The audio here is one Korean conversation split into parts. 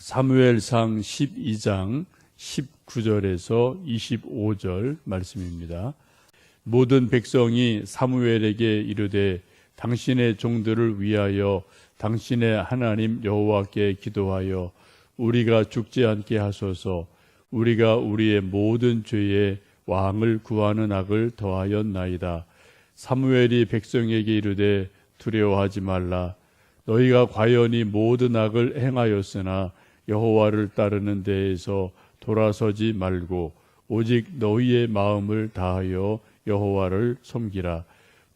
사무엘상 12장 19절에서 25절 말씀입니다. 모든 백성이 사무엘에게 이르되 당신의 종들을 위하여 당신의 하나님 여호와께 기도하여 우리가 죽지 않게 하소서 우리가 우리의 모든 죄에 왕을 구하는 악을 더하였나이다. 사무엘이 백성에게 이르되 두려워하지 말라. 너희가 과연 이 모든 악을 행하였으나 여호와를 따르는 데에서 돌아서지 말고 오직 너희의 마음을 다하여 여호와를 섬기라.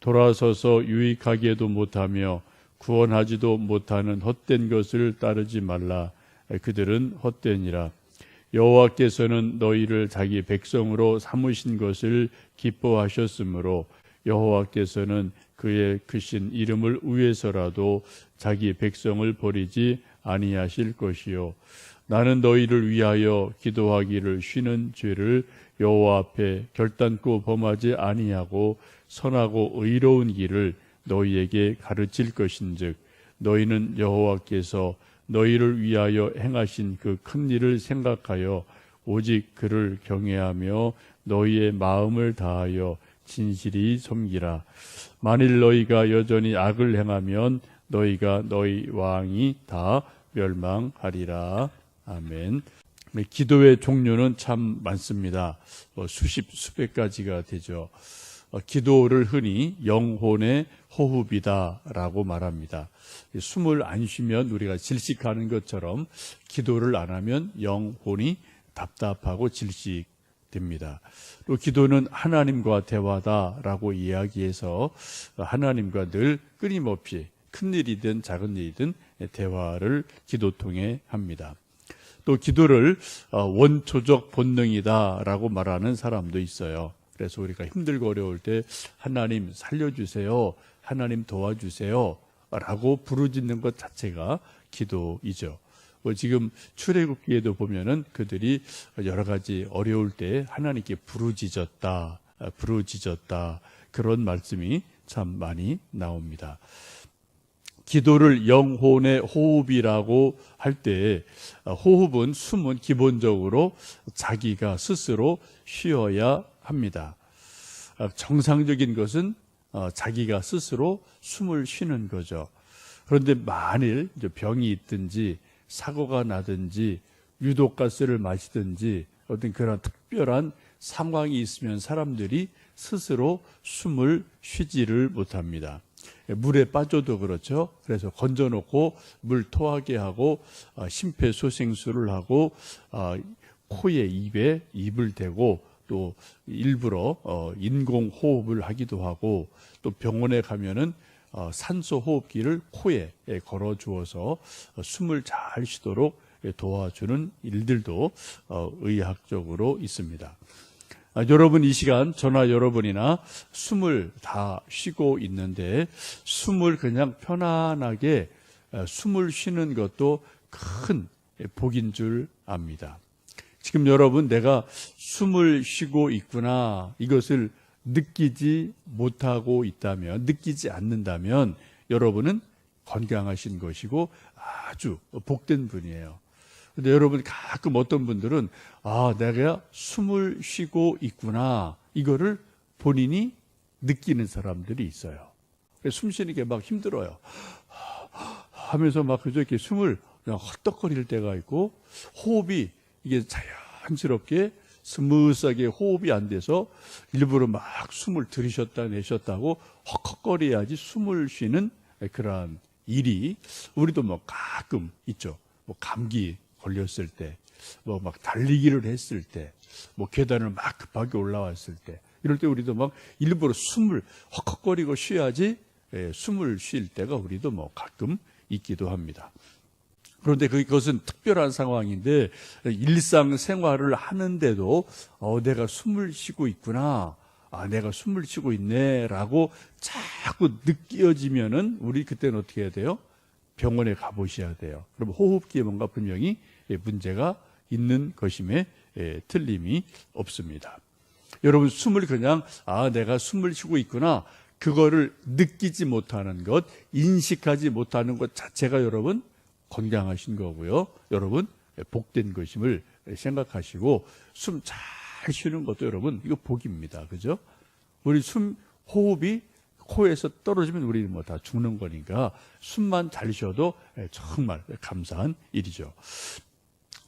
돌아서서 유익하게도 못하며 구원하지도 못하는 헛된 것을 따르지 말라. 그들은 헛되니라. 여호와께서는 너희를 자기 백성으로 삼으신 것을 기뻐하셨으므로 여호와께서는 그의 크신 이름을 위해서라도 자기 백성을 버리지 아니하실 것이요 나는 너희를 위하여 기도하기를 쉬는 죄를 여호와 앞에 결단코 범하지 아니하고 선하고 의로운 길을 너희에게 가르칠 것인즉 너희는 여호와께서 너희를 위하여 행하신 그 큰 일을 생각하여 오직 그를 경외하며 너희의 마음을 다하여 진실이 섬기라. 만일 너희가 여전히 악을 행하면 너희가 너희 왕이 다 멸망하리라. 아멘. 네, 기도의 종류는 참 많습니다. 뭐 수십, 수백 가지가 되죠. 어, 기도를 흔히 영혼의 호흡이다라고 말합니다. 숨을 안 쉬면 우리가 질식하는 것처럼 기도를 안 하면 영혼이 답답하고 질식됩니다. 또 기도는 하나님과 대화다라고 이야기해서 하나님과 늘 끊임없이 큰 일이든 작은 일이든 대화를 기도 통해 합니다. 또 기도를 어, 원초적 본능이다라고 말하는 사람도 있어요. 그래서 우리가 힘들고 어려울 때 하나님 살려주세요. 하나님 도와주세요. 라고 부르짖는 것 자체가 기도이죠. 뭐 지금 출애굽기에도 보면은 그들이 여러 가지 어려울 때 하나님께 부르짖었다, 부르짖었다 그런 말씀이 참 많이 나옵니다. 기도를 영혼의 호흡이라고 할 때 호흡은 숨은 기본적으로 자기가 스스로 쉬어야 합니다. 정상적인 것은 어, 자기가 스스로 숨을 쉬는 거죠. 그런데 만일 병이 있든지 사고가 나든지 유독가스를 마시든지 어떤 그런 특별한 상황이 있으면 사람들이 스스로 숨을 쉬지를 못합니다. 물에 빠져도 그렇죠. 그래서 건져놓고 물 토하게 하고 어, 심폐소생술을 하고 어, 코에 입에 입을 대고 또 일부러 어, 인공 호흡을 하기도 하고 또 병원에 가면은 어, 산소 호흡기를 코에 걸어 주어서 어, 숨을 잘 쉬도록 도와주는 일들도 어, 의학적으로 있습니다. 아, 여러분 이 시간 저나 여러분이나 숨을 다 쉬고 있는데 숨을 그냥 편안하게 어, 숨을 쉬는 것도 큰 복인 줄 압니다. 지금 여러분 내가 숨을 쉬고 있구나 이것을 느끼지 못하고 있다면 느끼지 않는다면 여러분은 건강하신 것이고 아주 복된 분이에요. 근데 여러분 가끔 어떤 분들은 아 내가 숨을 쉬고 있구나 이거를 본인이 느끼는 사람들이 있어요. 숨 쉬는 게 막 힘들어요. 하면서 막 그저 이렇게 숨을 그냥 헛떡거릴 때가 있고 호흡이 이게 자연스럽게 스무스하게 호흡이 안 돼서 일부러 막 숨을 들이셨다 내셨다고 헉헉거려야지 숨을 쉬는 그러한 일이 우리도 뭐 가끔 있죠. 뭐 감기 걸렸을 때, 뭐 막 달리기를 했을 때, 뭐 계단을 막 급하게 올라왔을 때, 이럴 때 우리도 막 일부러 숨을 헉헉거리고 쉬어야지 예, 숨을 쉴 때가 우리도 뭐 가끔 있기도 합니다. 그런데 그것은 특별한 상황인데 일상 생활을 하는데도 어, 내가 숨을 쉬고 있구나. 아, 내가 숨을 쉬고 있네라고 자꾸 느껴지면은 우리 그때는 어떻게 해야 돼요? 병원에 가보셔야 돼요. 그럼 호흡기에 뭔가 분명히 문제가 있는 것임에 예, 틀림이 없습니다. 여러분 숨을 그냥 아 내가 숨을 쉬고 있구나 그거를 느끼지 못하는 것, 인식하지 못하는 것 자체가 여러분 건강하신 거고요. 여러분 복된 것임을 생각하시고 숨 잘 쉬는 것도 여러분 이거 복입니다. 그죠? 우리 숨 호흡이 코에서 떨어지면 우리 뭐 다 죽는 거니까 숨만 잘 쉬어도 정말 감사한 일이죠.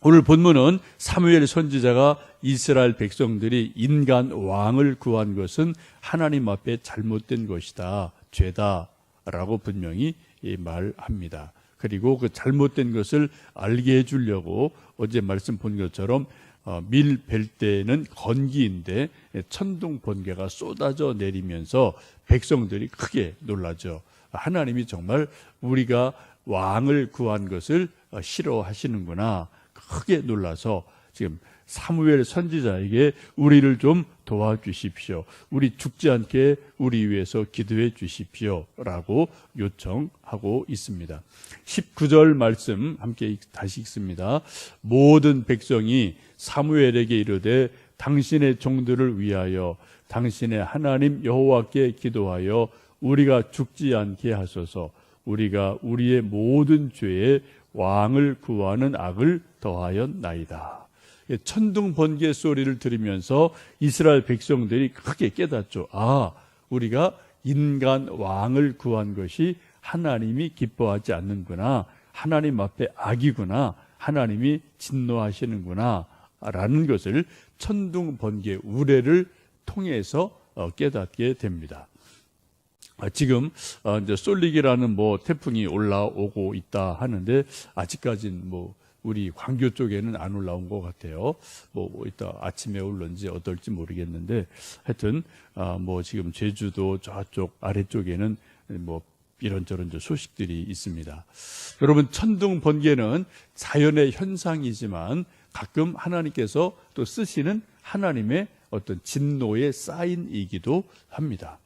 오늘 본문은 사무엘 선지자가 이스라엘 백성들이 인간 왕을 구한 것은 하나님 앞에 잘못된 것이다, 죄다 라고 분명히 말합니다. 그리고 그 잘못된 것을 알게 해주려고 어제 말씀 본 것처럼 어, 밀벨 때는 건기인데 천둥 번개가 쏟아져 내리면서 백성들이 크게 놀라죠. 하나님이 정말 우리가 왕을 구한 것을 어, 싫어하시는구나. 크게 놀라서 지금 사무엘 선지자에게 우리를 좀 도와주십시오. 우리 죽지 않게 우리 위해서 기도해 주십시오. 라고 요청하고 있습니다. 19절 말씀 함께 다시 읽습니다. 모든 백성이 사무엘에게 이르되 당신의 종들을 위하여 당신의 하나님 여호와께 기도하여 우리가 죽지 않게 하소서 우리가 우리의 모든 죄에 왕을 구하는 악을 더하였나이다. 천둥 번개 소리를 들으면서 이스라엘 백성들이 크게 깨닫죠. 아, 우리가 인간 왕을 구한 것이 하나님이 기뻐하지 않는구나. 하나님 앞에 악이구나. 하나님이 진노하시는구나. 라는 것을 천둥 번개 우레를 통해서 어, 깨닫게 됩니다. 아, 지금 어, 이제 쏠릭이라는 뭐 태풍이 올라오고 있다 하는데 아직까지는 뭐 우리 광교 쪽에는 안 올라온 것 같아요. 뭐, 뭐 이따 아침에 올런지 어떨지 모르겠는데 하여튼 아, 뭐 지금 제주도 저쪽 아래쪽에는 뭐 이런저런 소식들이 있습니다. 여러분 천둥 번개는 자연의 현상이지만 가끔 하나님께서 또 쓰시는 하나님의 어떤 진노의 사인이기도 합니다.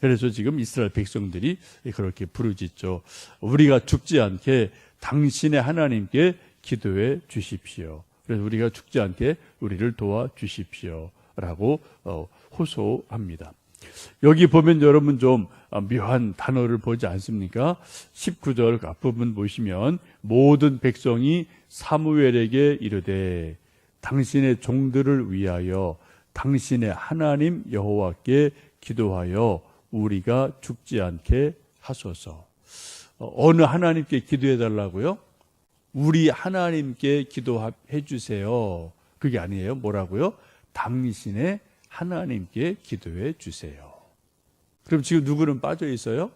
그래서 지금 이스라엘 백성들이 그렇게 부르짖죠. 우리가 죽지 않게 당신의 하나님께 기도해 주십시오. 그래서 우리가 죽지 않게 우리를 도와 주십시오. 라고 어, 호소합니다. 여기 보면 여러분 좀 어, 묘한 단어를 보지 않습니까? 19절 앞부분 보시면 모든 백성이 사무엘에게 이르되 당신의 종들을 위하여 당신의 하나님 여호와께 기도하여 우리가 죽지 않게 하소서. 어, 어느 하나님께 기도해 달라고요? 우리 하나님께 기도해 주세요. 그게 아니에요. 뭐라고요? 당신의 하나님께 기도해 주세요. 그럼 지금 누구는 빠져 있어요?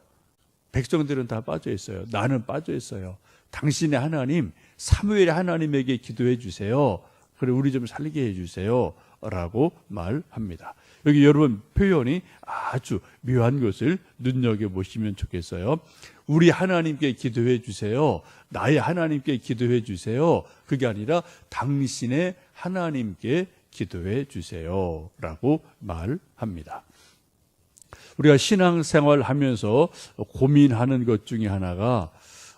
백성들은 다 빠져 있어요. 나는 빠져 있어요. 당신의 하나님, 사무엘의 하나님에게 기도해 주세요. 그래 우리 좀 살게 해 주세요. 라고 말합니다. 여기 여러분 표현이 아주 묘한 것을 눈여겨 보시면 좋겠어요. 우리 하나님께 기도해 주세요. 나의 하나님께 기도해 주세요. 그게 아니라 당신의 하나님께 기도해 주세요. 라고 말합니다. 우리가 신앙생활 하면서 고민하는 것 중에 하나가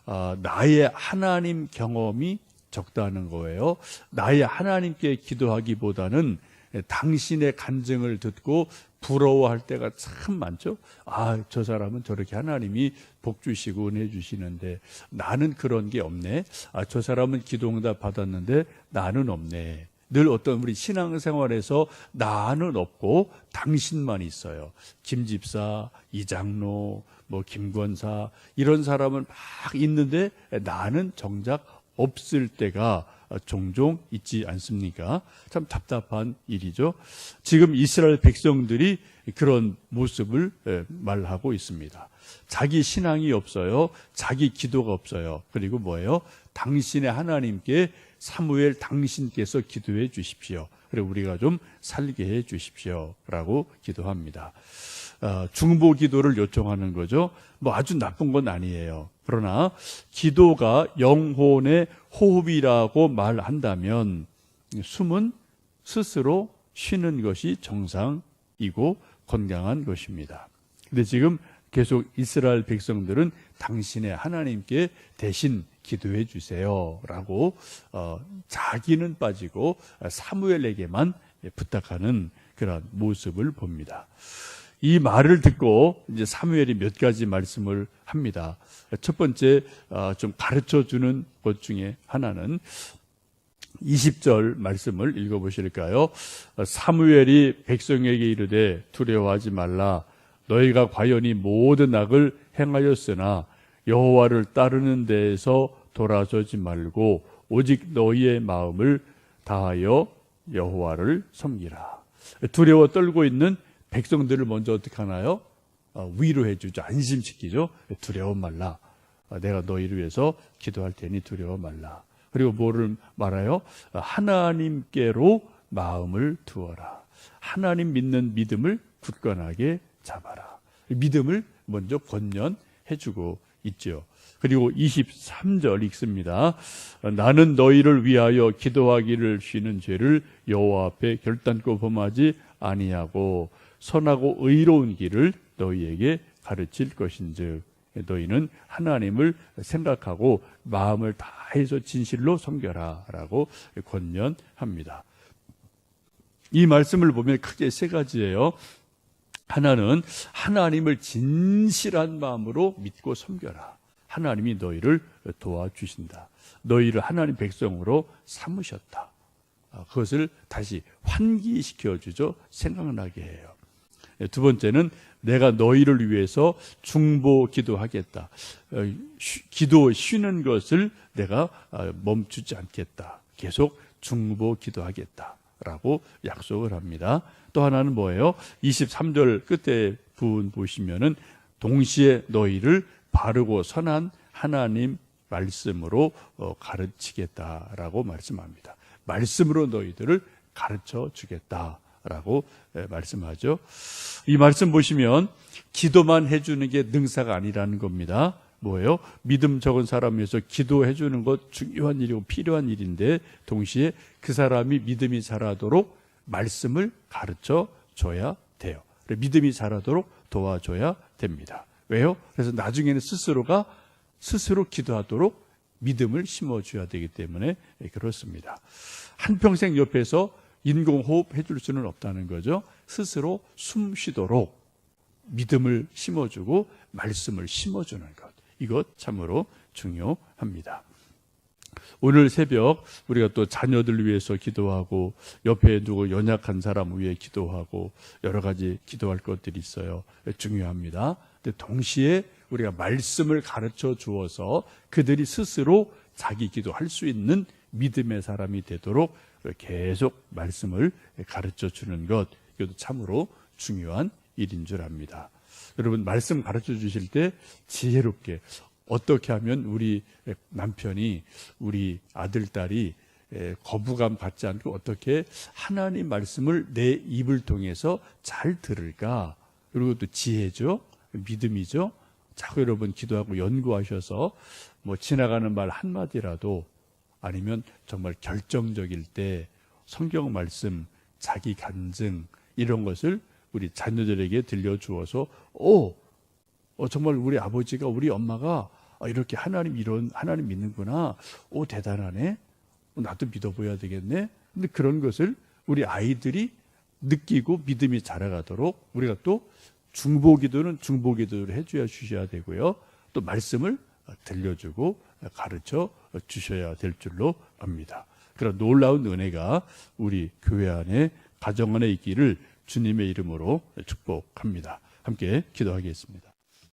아, 나의 하나님 경험이 적다는 거예요. 나의 하나님께 기도하기보다는 당신의 간증을 듣고 부러워할 때가 참 많죠. 아, 저 사람은 저렇게 하나님이 복 주시고 은혜 주시는데 나는 그런 게 없네. 아, 저 사람은 기도응답 받았는데 나는 없네. 늘 어떤 우리 신앙생활에서 나는 없고 당신만 있어요. 김 집사, 이 장로, 뭐 김권사 이런 사람은 막 있는데 나는 정작 없을 때가 종종 있지 않습니까? 참 답답한 일이죠. 지금 이스라엘 백성들이 그런 모습을 말하고 있습니다. 자기 신앙이 없어요. 자기 기도가 없어요. 그리고 뭐예요? 당신의 하나님께 사무엘 당신께서 기도해 주십시오. 그래 우리가 좀 살게 해 주십시오 라고 기도합니다. 어, 중보 기도를 요청하는 거죠. 뭐 아주 나쁜 건 아니에요. 그러나 기도가 영혼의 호흡이라고 말한다면 숨은 스스로 쉬는 것이 정상이고 건강한 것입니다. 근데 지금 계속 이스라엘 백성들은 당신의 하나님께 대신 기도해 주세요 라고 어, 자기는 빠지고 사무엘에게만 부탁하는 그런 모습을 봅니다. 이 말을 듣고 이제 사무엘이 몇 가지 말씀을 합니다. 첫 번째 어, 좀 가르쳐 주는 것 중에 하나는 20절 말씀을 읽어 보실까요? 사무엘이 백성에게 이르되 두려워하지 말라 너희가 과연 이 모든 악을 행하였으나 여호와를 따르는 데에서 돌아서지 말고 오직 너희의 마음을 다하여 여호와를 섬기라. 두려워 떨고 있는 백성들을 먼저 어떻게 하나요? 어, 위로해 주죠. 안심시키죠. 두려워 말라. 어, 내가 너희를 위해서 기도할 테니 두려워 말라. 그리고 뭐를 말아요? 어, 하나님께로 마음을 두어라. 하나님 믿는 믿음을 굳건하게 잡아라. 믿음을 먼저 권면해 주고 있죠. 그리고 23절 읽습니다. 나는 너희를 위하여 기도하기를 쉬는 죄를 여호와 앞에 결단코 범하지 아니하고 선하고 의로운 길을 너희에게 가르칠 것인즉 너희는 하나님을 생각하고 마음을 다해서 진실로 섬겨라라고 권면합니다. 이 말씀을 보면 크게 세 가지예요. 하나는 하나님을 진실한 마음으로 믿고 섬겨라. 하나님이 너희를 도와주신다. 너희를 하나님 백성으로 삼으셨다. 아, 그것을 다시 환기시켜 주죠. 생각나게 해요. 두 번째는 내가 너희를 위해서 중보 기도하겠다. 어, 기도 쉬는 것을 내가 아, 멈추지 않겠다. 계속 중보 기도하겠다. 라고 약속을 합니다. 또 하나는 뭐예요? 23절 끝에 부분 보시면은 동시에 너희를 바르고 선한 하나님 말씀으로 어, 가르치겠다라고 말씀합니다. 말씀으로 너희들을 가르쳐 주겠다 라고 말씀하죠. 이 말씀 보시면 기도만 해주는 게 능사가 아니라는 겁니다. 뭐예요? 믿음 적은 사람 위해서 기도해 주는 것 중요한 일이고 필요한 일인데 동시에 그 사람이 믿음이 자라도록 말씀을 가르쳐 줘야 돼요. 믿음이 자라도록 도와줘야 됩니다. 왜요? 그래서 나중에는 스스로가 스스로 기도하도록 믿음을 심어줘야 되기 때문에 그렇습니다. 한평생 옆에서 인공호흡 해줄 수는 없다는 거죠. 스스로 숨 쉬도록 믿음을 심어주고 말씀을 심어주는 것. 이것 참으로 중요합니다. 오늘 새벽 우리가 또 자녀들 위해서 기도하고 옆에 두고 연약한 사람 위해 기도하고 여러 가지 기도할 것들이 있어요. 중요합니다. 근데 동시에 우리가 말씀을 가르쳐 주어서 그들이 스스로 자기 기도할 수 있는 믿음의 사람이 되도록 계속 말씀을 가르쳐 주는 것 이것도 참으로 중요한 일인 줄 압니다. 여러분 말씀 가르쳐 주실 때 지혜롭게 어떻게 하면 우리 남편이 우리 아들 딸이 거부감 갖지 않고 어떻게 하나님 말씀을 내 입을 통해서 잘 들을까? 그리고 또 지혜죠, 믿음이죠. 자꾸 여러분 기도하고 연구하셔서 뭐 지나가는 말 한마디라도 아니면 정말 결정적일 때 성경 말씀, 자기 간증 이런 것을 우리 자녀들에게 들려주어서 오, 어, 정말 우리 아버지가 우리 엄마가 이렇게 하나님 이런 하나님 믿는구나. 오 대단하네. 나도 믿어보야 되겠네. 근데 그런 것을 우리 아이들이 느끼고 믿음이 자라가도록 우리가 또 중보기도는 중보기도를 해줘야 주셔야 되고요. 또 말씀을 들려주고 가르쳐 주셔야 될 줄로 압니다. 그런 놀라운 은혜가 우리 교회 안에 가정 안에 있기를 주님의 이름으로 축복합니다. 함께 기도하겠습니다.